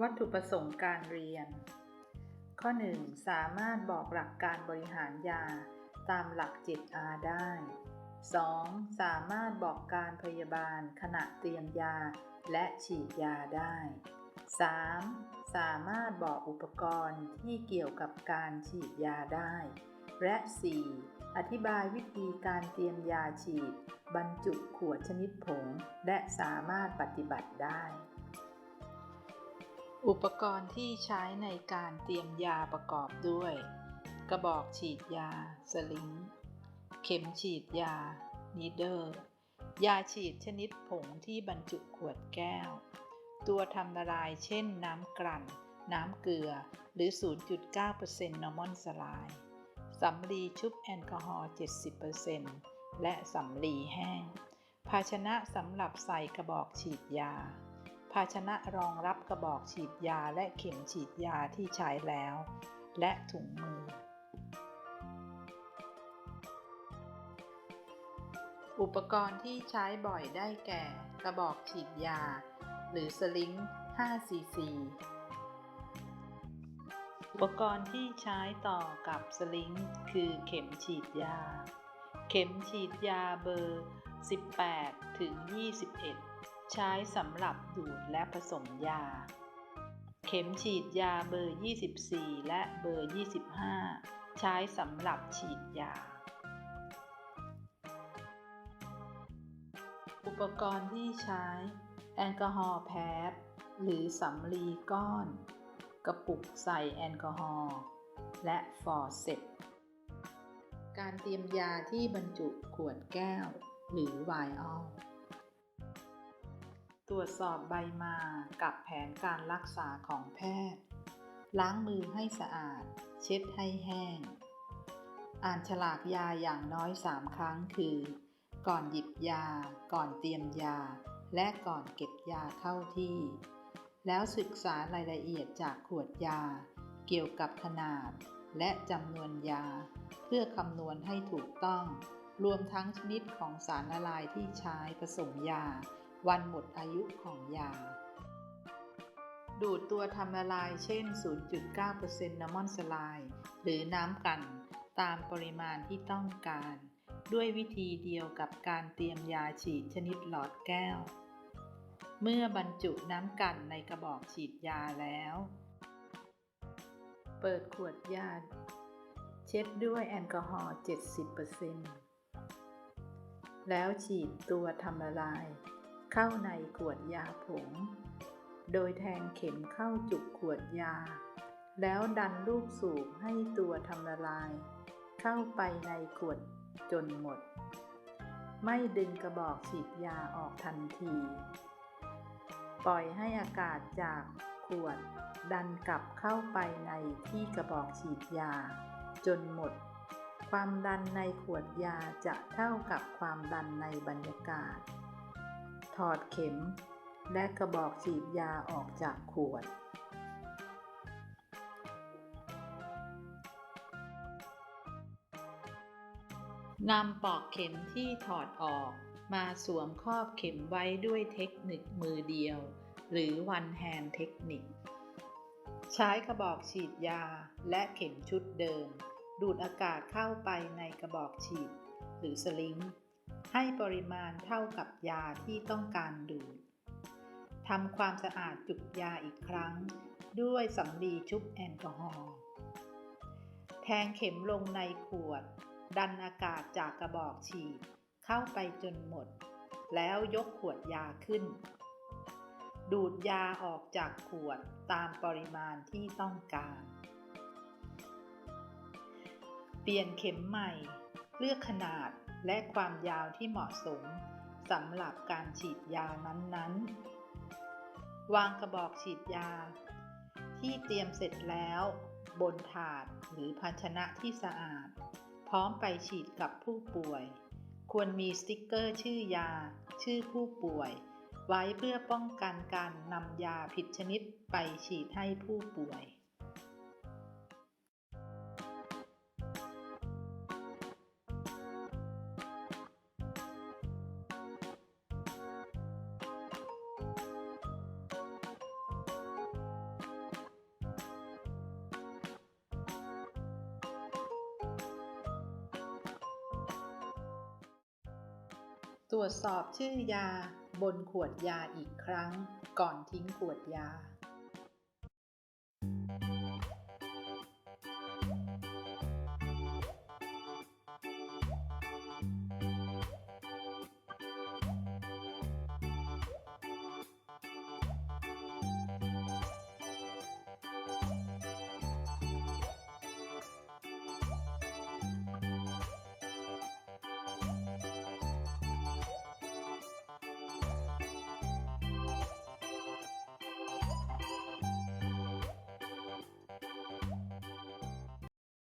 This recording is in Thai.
วัตถุประสงค์การเรียน ข้อ 1 สามารถบอกหลักการบริหารยาตามหลัก 7R ได้ 2. สามารถบอกการพยาบาลขณะเตรียมยาและฉีดยาได้ 3. สามารถบอกอุปกรณ์ที่เกี่ยวกับการฉีดยาได้ และ 4. อธิบายวิธีการเตรียมยาฉีด บรรจุขวดชนิดผง และสามารถปฏิบัติได้ อุปกรณ์ที่ใช้ในการเตรียมยาประกอบด้วย กระบอกฉีดยา สลิง เข็มฉีดยา นีเดอร์ ยาฉีดชนิดผงที่บรรจุขวดแก้ว ตัวทำละลายเช่นน้ำกลั่น น้ำเกลือ หรือ 0.9%นอร์มอนสลาย สำลีชุบแอลกอฮอล์ 70%และสำลีแห้ง ภาชนะสำหรับใส่กระบอกฉีดยา ภาชนะรองรับกระบอกฉีดยาและเข็มฉีดยาที่ใช้แล้ว และถุงมือ อุปกรณ์ที่ใช้บ่อยได้แก่ กระบอกฉีดยา หรือสลิง 5 cc อุปกรณ์ที่ใช้ต่อกับสลิงคือเข็มฉีดยา เข็มฉีดยาเบอร์ 18 ถึง 21 ใช้สำหรับดูดและผสมยา เข็มฉีดยาเบอร์ 24 และเบอร์ 25 ใช้สำหรับฉีดยา อุปกรณ์ที่ใช้ แอลกอฮอล์แพดหรือสำลีก้อน กระปุกใส่แอลกอฮอล์และฟอร์เซ็ตการเตรียมยาที่บรรจุขวดแก้ว หรือไวออลตรวจสอบใบมากับแผนการรักษาของแพทย์ ล้างมือให้สะอาด เช็ดให้แห้ง อ่านฉลากยาอย่างน้อย 3 ครั้งคือ ก่อนหยิบยา ก่อนเตรียมยา และก่อนเก็บยาเข้าที่ แล้วศึกษารายละเอียดจากขวดยา เกี่ยวกับขนาด และจำนวนยา เพื่อคำนวณให้ถูกต้อง รวมทั้งชนิดของสารละลายที่ใช้ผสมยา วันหมดอายุของยา ดูดตัวทำละลายเช่น 0.9%น้ำมันสลาย หรือน้ำกัน ตามปริมาณที่ต้องการ ด้วยวิธีเดียวกับการเตรียมยาฉีดชนิดหลอดแก้ว เมื่อบรรจุน้ำกันในกระบอกฉีดยาแล้ว เปิดขวดยา เช็ดด้วยแอลกอฮอล์ 70%แล้วฉีดตัวทำละลาย เข้าในขวดยาผง โดยแทงเข็มเข้าจุกขวดยา แล้วดันลูกสูบให้ตัวทำละลาย เข้าไปในขวดจนหมด ไม่ดึงกระบอกฉีดยาออกทันที ปล่อยให้อากาศจากขวด ดันกลับเข้าไปในที่กระบอกฉีดยา จนหมด ความดันในขวดยาจะเท่ากับความดันในบรรยากาศ ถอดเข็ม และกระบอกฉีดยาออกจากขวดนำปอกเข็มที่ถอดออก มาสวมครอบเข็มไว้ด้วยเทคนิคมือเดียว หรือ one hand เทคนิค ใช้กระบอกฉีดยาและเข็มชุดเดิม ดูดอากาศเข้าไปในกระบอกฉีด หรือสลิงให้ปริมาณเท่ากับยาที่ต้องการดูดทำความสะอาดจุกยาอีกครั้ง ด้วยสำลีชุบแอลกอฮอล์แทงเข็มลงในขวด ดันอากาศจากกระบอกฉีด เข้าไปจนหมด แล้วยกขวดยาขึ้น ดูดยาออกจากขวดตามปริมาณที่ต้องการ เปลี่ยนเข็มใหม่ เลือกขนาดและความยาวที่เหมาะสมสำหรับการฉีดยานั้นๆ วางกระบอกฉีดยา ที่เตรียมเสร็จแล้ว บนถาดหรือภาชนะที่สะอาด พร้อมไปฉีดกับผู้ป่วย ควรมีสติ๊กเกอร์ชื่อยา ชื่อผู้ป่วย ไว้เพื่อป้องกันการนำยาผิดชนิดไปฉีดให้ผู้ป่วย ตรวจสอบชื่อยาบนขวดยาอีกครั้ง ก่อนทิ้งขวดยา